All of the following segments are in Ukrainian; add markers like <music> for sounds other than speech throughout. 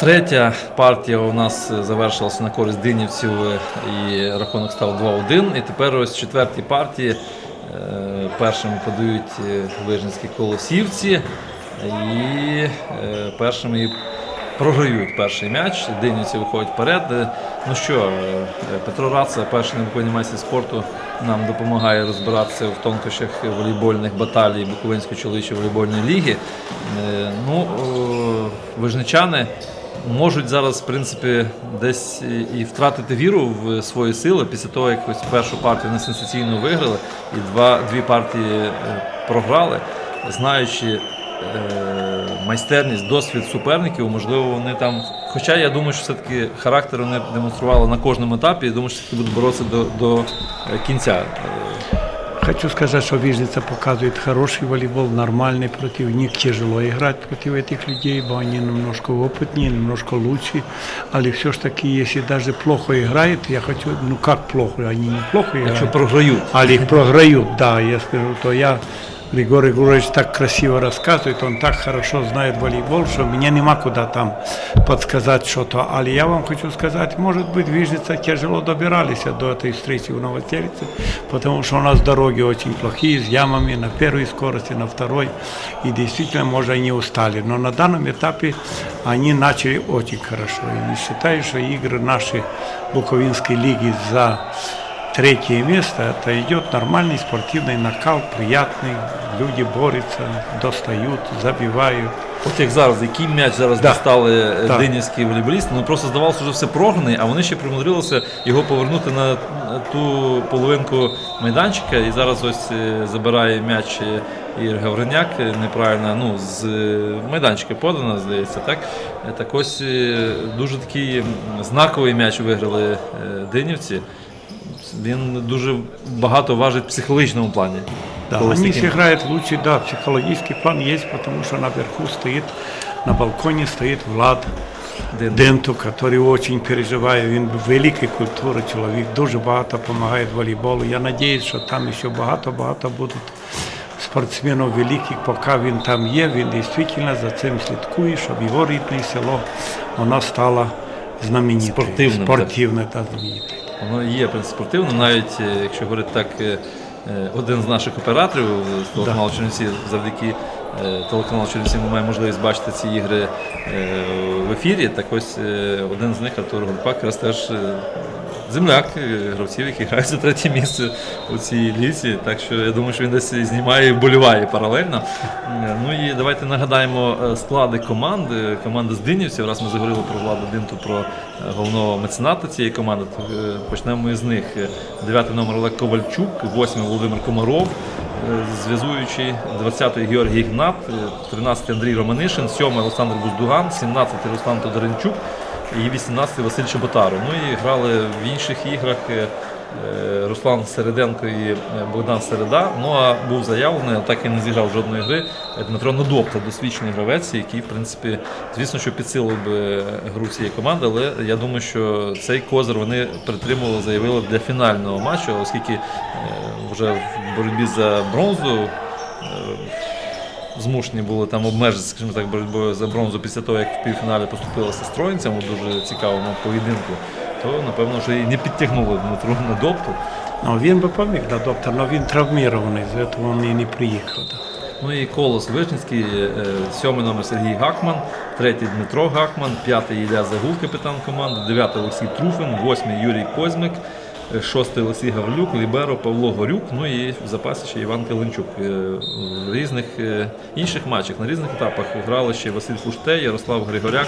Третя партія у нас завершилася на користь динівців е, і рахунок став 2-1. І тепер ось в четвертій партії е, першими подають е, вижницькі колосівці і е, першими програють перший м'яч. Динівці виходять вперед. Е, Ну що, е, Петро Раца, перший невиконний майстер спорту, нам допомагає розбиратися в тонкощах волейбольних баталій Буковинської чоловічої волейбольної ліги. Е, Ну, вижничани можуть зараз, в принципі, десь і втратити віру в свої сили після того, як ось першу партію вони сенсаційно виграли і два, дві партії е, програли, знаючи е, майстерність, досвід суперників, можливо, вони там. Хоча я думаю, що все-таки характер вони демонстрували на кожному етапі, і думаю, що все-таки будуть боротися до, до е, кінця. Е, Хочу сказать, что Вижница показывает хороший волейбол, нормальный против них. Тяжело играть против этих людей, бо они немножко опытнее, немножко лучше. Але все ж таки, если даже плохо играют, я хочу, ну как плохо, они неплохо играют. Якщо програють. Але их програют, да, я скажу, то я, Григорий Григорьевич так красиво рассказывает, он так хорошо знает волейбол, что мне нема куда там подсказать что-то. Але я вам хочу сказать, может быть, Вижница тяжело добирались до этой встречи в Новоселице, потому что у нас дороги очень плохие, с ямами на первой скорости, на второй, и действительно, может, они устали. Но на данном этапе они начали очень хорошо. И считаю, что игры нашей Буковинской лиги за Третье место – это идет нормальный спортивный накал, приятный. Люди борются, достают, забивают. От як зараз, який м'яч зараз Да. дістали е, Так. динівські волейболісти, ну просто здавалося, що все програний, а вони ще примудрилися його повернути на е, ту половинку майданчика. І зараз ось е, забирає м'яч е, Ігор Гавриняк е, неправильно, ну з е, майданчика подано, здається, так. Е, Так ось е, дуже такий м, знаковий м'яч виграли е, динівці. Він дуже багато важить в психологічному плані. Да, з они таким- сыграют лучше, да, психологический план есть, потому что наверху стоит, на балконе стоит Влад Дин. Денту, который очень переживает, він великий культури чоловік, дуже багато допомагає волейболу. Я надіюсь, що там ще багато-багато будуть спортсменів великих, поки він там є, він дійсно за цим слідкує, щоб його рідне село воно стало знаменитим. Спортивним, Спортивне та знамените. Воно є в навіть е, якщо говорити так, е, е, один з наших операторів з телеканалу Чернівці, завдяки телеканалу Чернівці ми маємо можливість бачити ці ігри в ефірі. Так ось один з них, Артур Гурпак, якраз теж земляк е, гравців, які грають за третє місце у цій лісі. Так що я думаю, що він десь знімає і вболіває паралельно. Е, Ну і давайте нагадаємо е, склади команди. Команда з Динівців. Раз ми заговорили про владу Динту, про головного мецената цієї команди. Почнемо із них. Е, Дев'ятий номер Олег Ковальчук, восьмий Володимир Комаров. Зв'язуючий 20-й Георгій Гнат, е, 13-й Андрій Романишин, 7-й Олександр Буздуган, 17-й Руслан Тодоренчук і 18-й Василь Чоботаро. Ну і грали в інших іграх е, Руслан Середенко і е, Богдан Середа. Ну а був заявлений, так і не зіграв жодної гри. е, Дмитро Недопта, досвідчений гравець, який, в принципі, звісно, що підсилив би гру цієї команди, але я думаю, що цей козир вони притримували, заявили для фінального матчу, оскільки е, вже в боротьбі за бронзу. е, Змушені були там обмежити, скажімо так, боротьбою за бронзу після того, як в півфіналі поступилися з троїнцям у дуже цікавому поєдинку, то напевно вже і не підтягнули Дмитру на допту. Ну, він би поміг на доктор, але він травмірований, за цього він і не приїхав. Ну і Колос Вишницький, е, сьомий номер Сергій Гакман, третій Дмитро Гакман, п'ятий Ілля Загул, капітан команди, дев'ятий Олексій Труфин, восьмий Юрій Козьмик, е, шостий Олексій Гаврилюк, Ліберо Павло Горюк, ну і в запасі ще Іван Каленчук. Е, В різних е, інших матчах, на різних етапах грали ще Василь Фуштей, Ярослав Григоряк,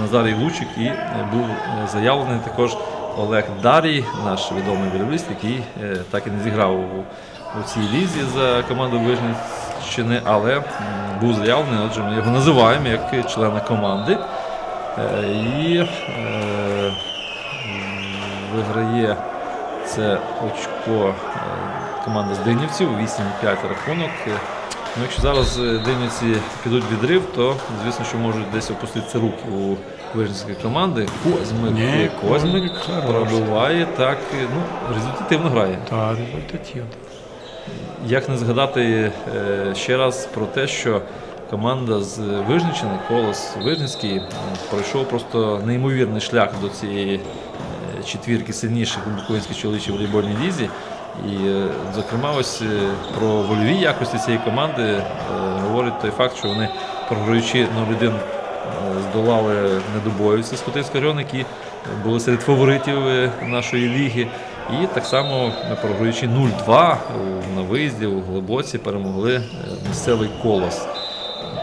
Назарій Лучик і е, був заявлений також Олег Дарій, наш відомий волейболіст, який так і не зіграв у, цій лізі за команду Вижницької, але був заявлений, отже, ми його називаємо як члена команди. І виграє це очко е, команда з Динівців, 8-5 рахунок. Е, Ну, якщо зараз е, Динівці підуть в відрив, то звісно, що можуть десь опуститися руки у вижницької команди. Козьмик, Ні, Козьмик пробиває так, ну, результативно грає. Та результативно. Як не згадати ще раз про те, що команда з Вижничини, Колос Вижницький, пройшов просто неймовірний шлях до цієї четвірки сильніших у Буковинській чоловічій волейбольній лізі. І, е, зокрема, ось е, про вольові якості цієї команди е, говорить той факт, що вони, програючи 0-1, е, здолали недобоївці з Хотинського району, які були серед фаворитів нашої ліги. І так само, програючи 0-2 на виїзді у Глибоці, перемогли місцевий колос.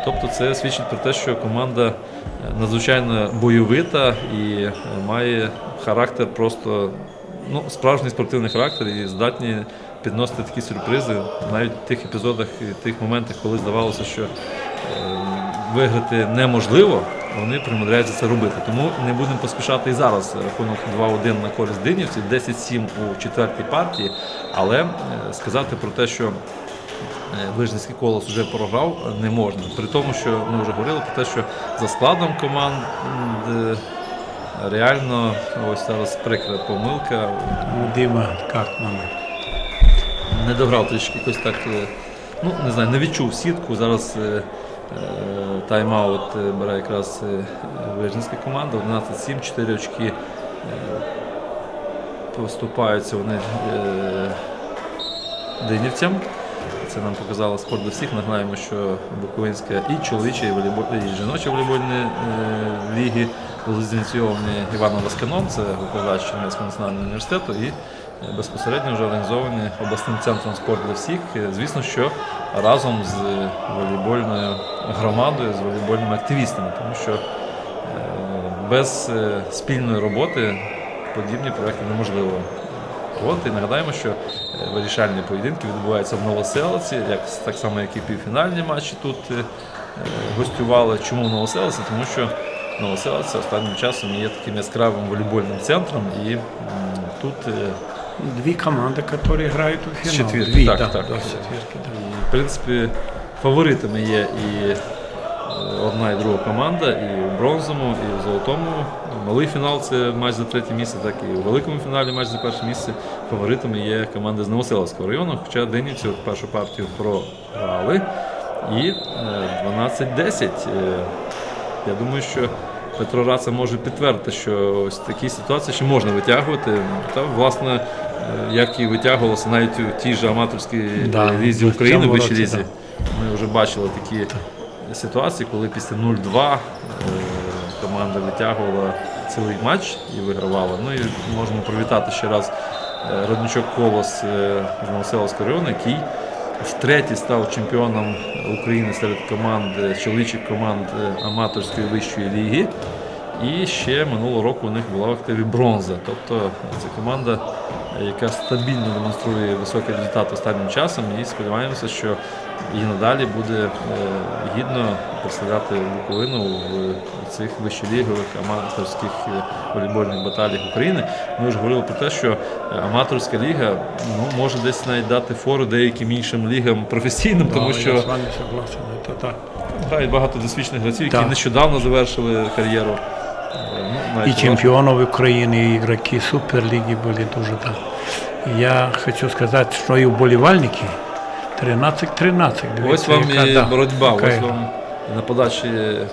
Тобто це свідчить про те, що команда надзвичайно бойовита і має характер просто ну, справжній спортивний характер і здатні підносити такі сюрпризи навіть в тих епізодах і тих моментах, коли здавалося, що е, виграти неможливо, вони примудряються це робити. Тому не будемо поспішати і зараз. Рахунок 2-1 на користь Динівців, 10-7 у четвертій партії. Але е, сказати про те, що Е, Вижницький колос вже програв, не можна. При тому, що ми вже говорили про те, що за складом команд реально ось зараз прикра помилка. Дима, как нам? Не дограв трішки якось так, е, ну не знаю, не відчув сітку. Зараз е, е, тайм-аут е, бере якраз Вижницька команда, 11-7, 4 очки. Поступаються вони е, динівцям. Це нам показало спорт до всіх. Нагадаємо, що Буковинська і чоловіча, і, волейбол, і жіноча волейбольні е, ліги були зініційовані Іваном Васканом, це викладач Чернівецького національного університету, і е, безпосередньо вже організовані обласним центром спорту для всіх. Е, Звісно, що разом з волейбольною громадою, з волейбольними активістами, тому що е, без е, спільної роботи подібні проекти неможливо. От і нагадаємо, що е, вирішальні поєдинки відбуваються в Новоселиці, як так само, як і півфінальні матчі тут е, е, гостювали. Чому в Новоселиці? Тому що Новоселиця останнім часом є таким яскравим волейбольним центром, і м, тут е, Две команды, которые играют у финала. четверки, Две, так, да, так. да, с да. І, в принципі, фаворитами є і е, одна і друга команда, і у бронзовому, і у золотому. Малий фінал це матч за третє місце, так і у великому фіналі матч за перше місце. Фаворитами є команда з Новоселовського району, хоча Денівці першу партію програли. І е, 12-10. Е, Я думаю, що Петро Раца може підтвердити, що ось такі ситуації ще можна витягувати. Та, власне, е, як і витягувалося навіть у тій же аматорській Да, лізі України, вищій лізі. Ми вже бачили такі ситуації, коли після 0-2 е, команда витягувала цілий матч і вигравала. Ну і можемо привітати ще раз е, Родничок Колос з Новоселовського району, який втретє став чемпіоном України серед команд е, чоловічих команд е, аматорської вищої ліги. І ще минулого року у них була в активі бронза. Тобто це команда, е, яка стабільно демонструє високий результат останнім часом, і сподіваємося, що і надалі буде е, гідно представляти Буковину в цих вищолігових аматорських е, волейбольних баталіях України. Ми вже говорили про те, що е, аматорська ліга ну, може десь навіть дати фору деяким іншим лігам професійним, тому Да, що я с вами согласен, это так. грають багато досвідчених гравців, які Так. нещодавно завершили кар'єру. Е, Ну, навіть И у нашому- чемпионов Украины, и игроки Суперлиги были тоже там. Я хочу сказать, что и уболевальники 13-13. Ось вам яка, і да, боротьба, яка ось вам на подачі е,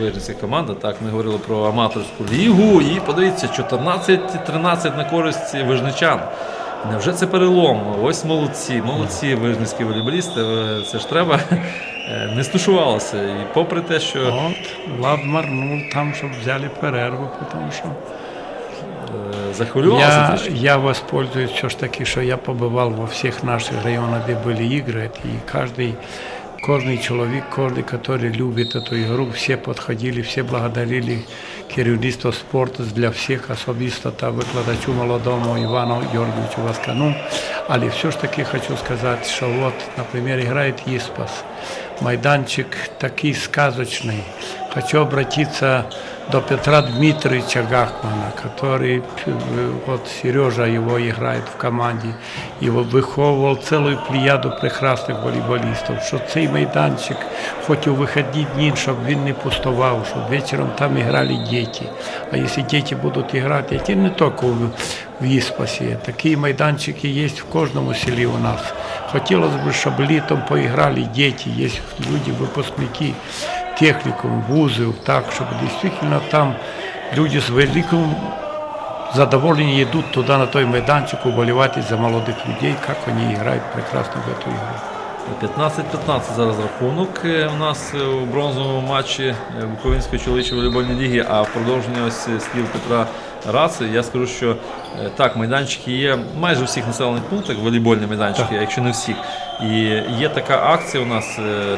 виграє команда. Так, ми говорили про аматорську лігу і подивіться, 14-13 на користь вижничан. Невже це перелом? Ось молодці, молодці вижницькі волейболісти. Е, Це ж треба е, не стушувалося. І попри те, що Вот, Влад марнул там, чтобы взяли перерву, е, захвилювалося я, трішки. я воспользуюсь все ж таки, что я побывал во всех наших районах, где были игры, и каждый Кожний чоловік, кожний, який любить цю ігру, всі підходили, всі благодарили керівництво спорту для всіх, особисто та викладачу молодому Івану Георгійовичу Васкану. Але все ж таки хочу сказати, що от, наприклад, грає Єспас. Майданчик такий сказочний. Хочу обратиться до Петра Дмитриевича Гахмана, который, э, вот Сережа его играет в команде, его выховывал целую плеяду прекрасних волейболістів, що цей майданчик, хоч у вихідні дні, щоб він не пустував, щоб вечором там грали діти. А якщо діти будуть грати, ті не тільки у в Іспасі. Такі майданчики є в кожному селі у нас. Хотілося б, щоб літом поіграли діти, є люди, випускники технікум, вузів, так, щоб дійсно там люди з великим задоволенням йдуть туди на той майданчик уболівати за молодих людей, як вони грають прекрасно в цю ігру. 15-15 зараз рахунок е, у нас е, у бронзовому матчі е, Буковинської чоловічої волейбольної ліги, а в продовження ось слів Петра Раци я скажу, що так, майданчики є майже у всіх населених пунктах, волейбольні майданчики, якщо не всіх. І є така акція у нас е, е,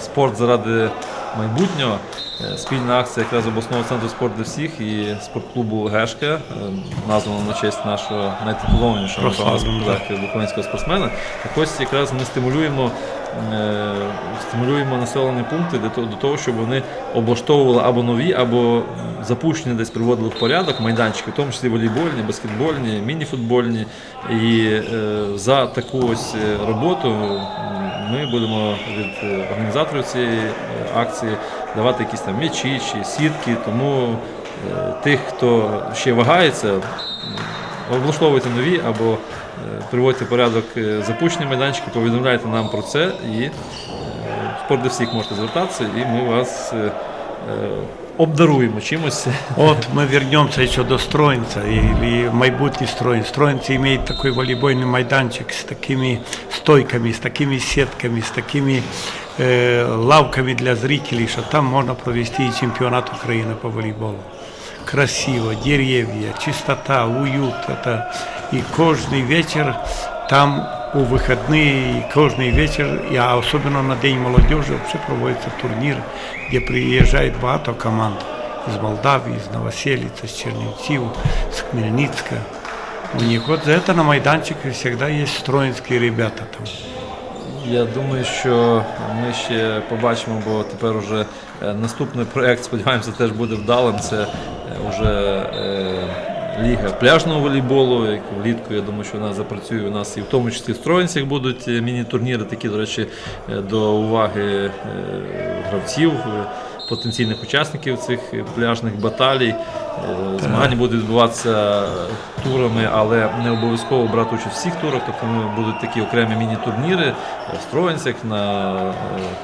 спорт заради майбутнього. Е, Спільна акція якраз обласного центру спорту для всіх і спортклубу Гешка, е, названа на честь нашого найтитулованішого сказати, спортсмена. Так ось якраз ми стимулюємо, е, стимулюємо населені пункти до того, щоб вони облаштовували або нові, або запущені десь приводили в порядок майданчики, в тому числі волейбольні, баскетбольні, мініфутбольні. І е, за таку ось е, роботу ми будемо від е, організаторів цієї е, акції давати якісь там м'ячі чи сітки. Тому е, тих, хто ще вагається, облаштовуйте нові або е, приводьте в порядок е, запущені майданчики, повідомляйте нам про це і е, в спорт для всіх можете звертатися, і ми вас е, е, обдаруємо чимось. <laughs> Вот мы вернемся еще до Строинца, или майбутний Строин. Строинцы имеет такой волейбольный майданчик с такими стойками, с такими сетками, с такими э, лавками для зрителей, что там можно провести и чемпионат Украины по волейболу. Красиво, деревья, чистота, уют. Это и каждый вечер там у выходные, и каждый вечер, и, а особенно на День молодежи, вообще проводится турнир, где приезжает багато команд из Молдавии, из Новоселицы, с Чернівців, с Хмельницка. У них вот за это на майданчике всегда есть строинские ребята там. Я думаю, що ми ще побачимо, бо тепер уже е, наступний проект, сподіваємося, теж буде вдалим. Це вже ліга пляжного волейболу. Як влітку, я думаю, що вона запрацює у нас і в тому числі в Строїнцях будуть е, міні-турніри, такі, до речі, е, до уваги е, гравців. Потенційних учасників цих пляжних баталій. Е, Змагання будуть відбуватися турами, але не обов'язково брати участь в всіх турах. Тобто будуть такі окремі міні-турніри в Строїнцях, на е,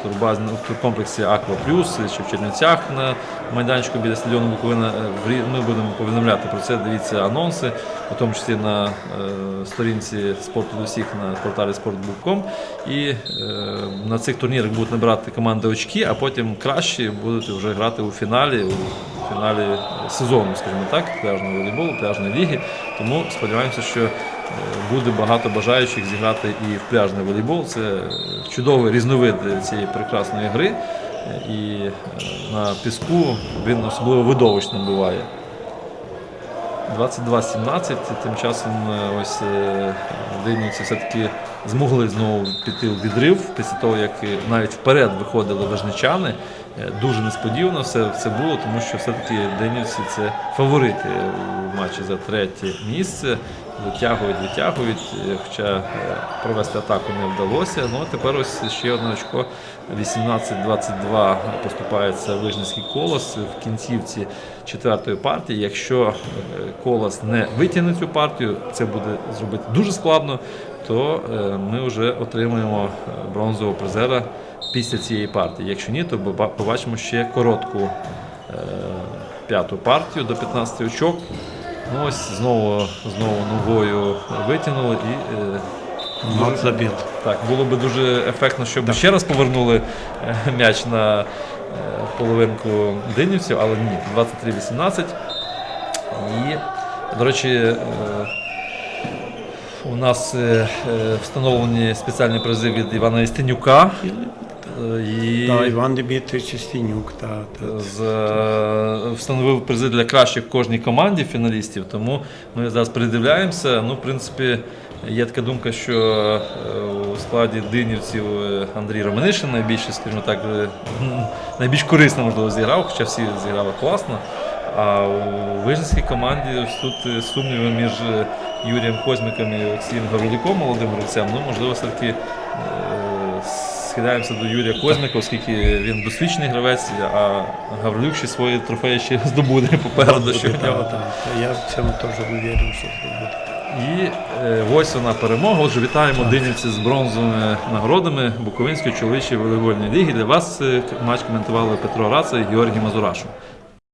турбазі в туркомплексі Аква Плюс чи в Чернівцях на майданчику біля стадіону Буковина. Е, Ми будемо повідомляти про це. Дивіться анонси, у тому числі на е, сторінці спорту до всіх на порталі sport.com. І е, на цих турнірах будуть набирати команди очки, а потім кращі будуть вже грати у фіналі. У фіналі сезону, скажімо так, пляжного волейболу, пляжної ліги. Тому сподіваємося, що е, буде багато бажаючих зіграти і в пляжний волейбол. Це чудовий різновид цієї прекрасної гри. І на піску він особливо видовищним буває. 22-17, тим часом е, ось е, Динівці все-таки змогли знову піти у відрив після того, як навіть вперед виходили вежничани. Е, Дуже несподівано все це було, тому що все-таки Денівці це фаворити у матчі за третє місце. Витягують, витягують, хоча провести атаку не вдалося. Ну а тепер ось ще одне очко 18-22 поступається Вижницький колос в кінцівці четвертої партії. Якщо е, колос не витягне цю партію, це буде зробити дуже складно, то е, ми вже отримуємо е, бронзового призера після цієї партії. Якщо ні, то побачимо ще коротку п'яту партію до 15 очок. Ну ось знову, знову ногою витягнули і Мат забит. так, було би дуже ефектно, щоб ще раз повернули е, м'яч на е, половинку динівців, але ні, 23-18. І, до речі, е, у нас встановлені спеціальні призи від Івана Істенюка. Е, І Да, Іван Дмитрович Стенюк, да, да. з, встановив призи для кращих кожній команді фіналістів, тому ми зараз придивляємося. Ну, в принципі, є така думка, що е, у складі динівців е, Андрій Романишин найбільше, скажімо так, е, <laughs> найбільш корисно можливо зіграв, хоча всі зіграли класно. А у вижницькій команді тут сумніви між Юрієм Козьмиком і Олексієм Городюком, молодим гравцем, ну можливо, все-таки схиляємося до Юрія Козьмика, оскільки він досвідчений гравець, а Гаврилюк ще свої трофеї ще <laughs> здобуде попереду. Я в цьому теж уверен, що це буде. І е, ось вона перемога. Отже, вітаємо Динівці з бронзовими нагородами Буковинської чоловічої волейбольної ліги. Для вас е, матч коментували Петро Раца і Георгій Мазурашу.